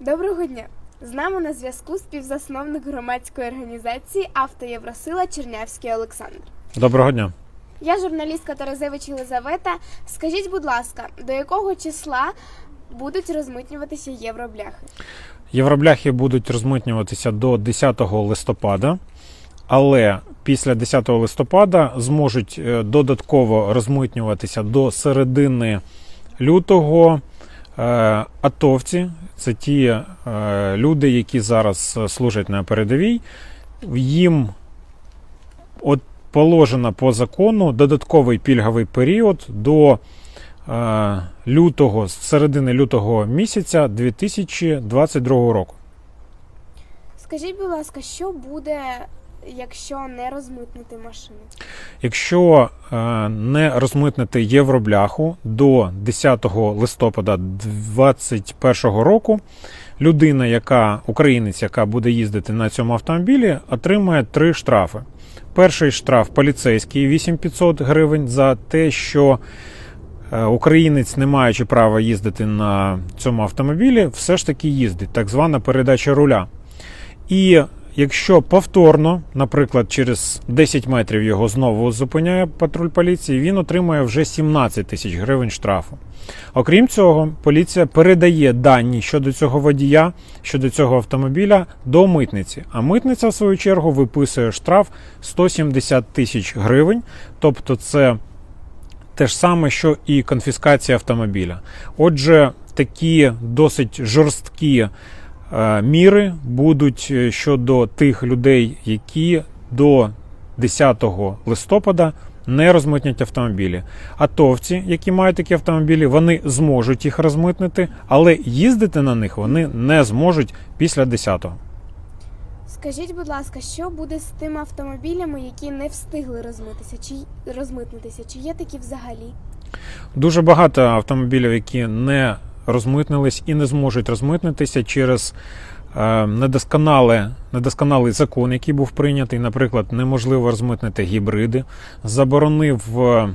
Доброго дня! З нами на зв'язку співзасновник громадської організації Авто Євросила Чернявський Олександр. Доброго дня. Я журналістка Таразевич Єлизавета. Скажіть, будь ласка, до якого числа будуть розмитнюватися євробляхи? Євробляхи будуть розмитнюватися до 10 листопада, але після 10 листопада зможуть е, додатково розмитнюватися до середини лютого. Е, Атовці це ті е, люди, які зараз е, служать на передовій. Їм от положено по закону додатковий пільговий період до лютого, з середини лютого місяця 2022 року. Скажіть, будь ласка, що буде, якщо не розмитнити машину? Якщо е, не розмитнити євробляху до 10 листопада 2021 року, людина, яка українець, яка буде їздити на цьому автомобілі, отримає три штрафи. Перший штраф поліцейський 8500 гривень за те, що е, українець, не маючи права їздити на цьому автомобілі, все ж таки їздить, так звана передача руля. І якщо повторно, наприклад, через 10 метрів його знову зупиняє патруль поліції, він отримує вже 17 тисяч гривень штрафу. Окрім цього, поліція передає дані щодо цього водія, щодо цього автомобіля до митниці. А митниця, в свою чергу, виписує штраф 170 тисяч гривень, тобто це те ж саме, що і конфіскація автомобіля. Отже, такі досить жорсткі міри будуть е, щодо тих людей, які до 10 листопада не розмитнять автомобілі. Атовці, які мають такі автомобілі, вони зможуть їх розмитнити, але їздити на них вони не зможуть після 10-го. Скажіть, будь ласка, що буде з тими автомобілями, які не встигли розмитися, чи розмитнитися? Чи є такі взагалі? Дуже багато автомобілів, які не розмитнились і не зможуть розмитнитися через е, недосконале, недосконалий закон, який був прийнятий. Наприклад, неможливо розмитнити гібриди. Заборонив е,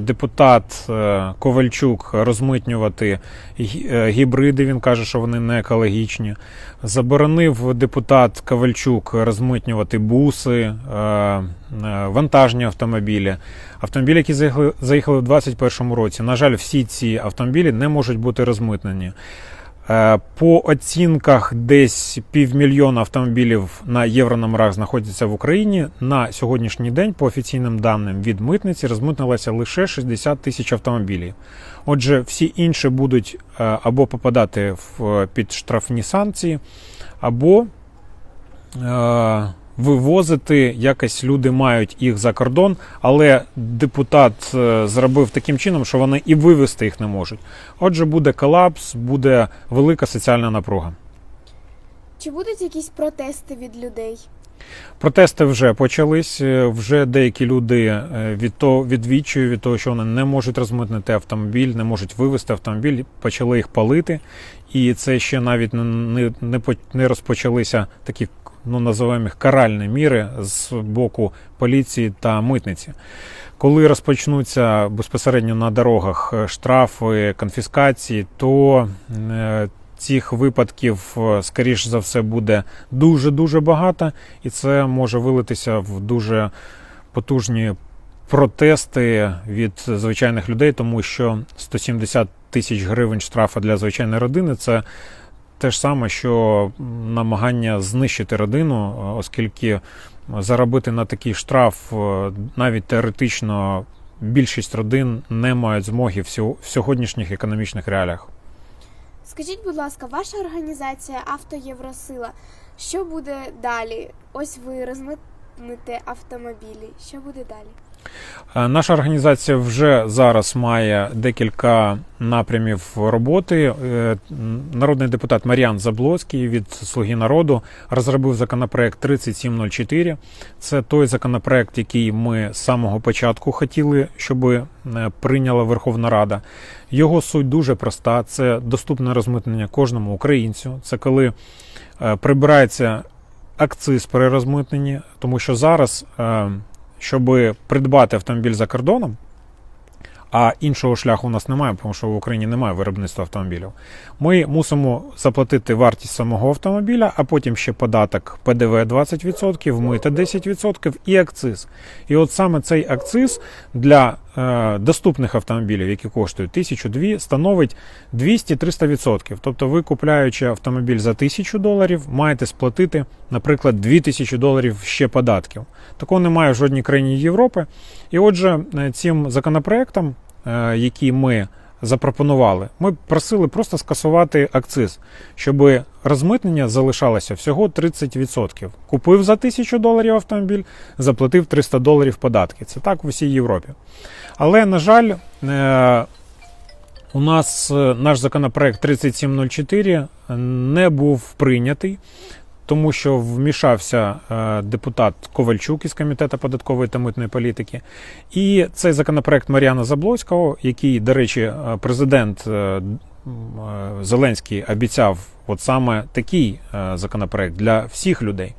депутат е, Ковальчук розмитнювати е, гібриди. Він каже, що вони не екологічні. Заборонив депутат Ковальчук розмитнювати буси, е, е, вантажні автомобілі. Автомобілі, які заїхали в 2021 році. На жаль, всі ці автомобілі не можуть бути розмитнені. Е, По оцінках десь півмільйона автомобілів на єврономерах знаходяться в Україні. На сьогоднішній день, по офіційним даним від митниці, розмитнилося лише 60 тисяч автомобілів. Отже, всі інші будуть е, або попадати в під штрафні санкції, або е, вивозити якось люди мають їх за кордон, але депутат е, зробив таким чином, що вони і вивезти їх не можуть. Отже, буде колапс, буде велика соціальна напруга. Чи будуть якісь протести від людей? Протести вже почались. е, Вже деякі люди е, від того відвічую від того, що вони не можуть розмитнити автомобіль, не можуть вивезти автомобіль, почали їх палити. І це ще навіть не, не, не розпочалися такі, ну називаємо їх каральні міри з боку поліції та митниці. Коли розпочнуться безпосередньо на дорогах е, штрафи, конфіскації, то е, цих випадків, е, скоріш за все, буде дуже-дуже багато, і це може вилитися в дуже потужні протести від звичайних людей, тому що 170 тисяч гривень штрафу для звичайної родини це те ж саме, що намагання знищити родину, е, оскільки заробити на такий штраф е, навіть теоретично більшість родин не мають змоги в сьогоднішніх економічних реаліях. Скажіть, будь ласка, ваша організація Авто Євросила, що буде далі? Ось ви розмитните автомобілі. Що буде далі? Е, Наша організація вже зараз має декілька напрямів роботи. Е, Народний депутат Мар'ян Заблоцький від Слуги народу розробив законопроект 3704. Це той законопроект, який ми з самого початку хотіли, щоб е, прийняла Верховна Рада. Його суть дуже проста: це доступне розмитнення кожному українцю. Це коли прибирається акциз при розмитненні, тому що зараз. Щоб придбати автомобіль за кордоном, а іншого шляху у нас немає, тому що в Україні немає виробництва автомобілів. Ми мусимо заплатити вартість самого автомобіля, а потім ще податок ПДВ 20%, мита 10% і акциз. І от саме цей акциз для доступних автомобілів, які коштують 1000 становить 200-300%. Тобто ви, купляючи автомобіль за тисячу доларів, маєте сплатити, наприклад, 2000 доларів ще податків. Такого немає в жодній країні Європи. І отже, е, цим законопроектом, е, який ми запропонували, ми просили просто скасувати акциз, щоб розмитнення залишалося всього 30%. Купив за 1000 доларів автомобіль, заплатив 300 доларів податки. Це так в усій Європі. Але, на жаль, е, у нас е, наш законопроект 3704 не був прийнятий, тому що вмішався е, депутат Ковальчук із комітету податкової та митної політики. І цей законопроект Мар'яна Заблоцького, який, до речі, е, президент е, Зеленський обіцяв от саме такий законопроект для всіх людей.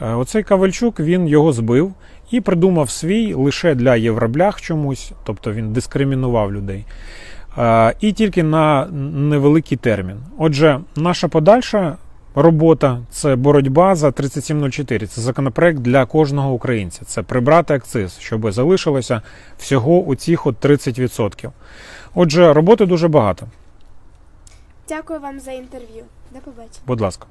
Оцей Ковальчук він його збив і придумав свій лише для євроблях чомусь, тобто він дискримінував людей. І тільки на невеликий термін. Отже, наша подальша робота це боротьба за 3704. Це законопроект для кожного українця. Це прибрати акциз, щоб залишилося всього у цих от 30%. Отже, роботи дуже багато. Дякую вам за інтерв'ю. До побачення. Будь ласка.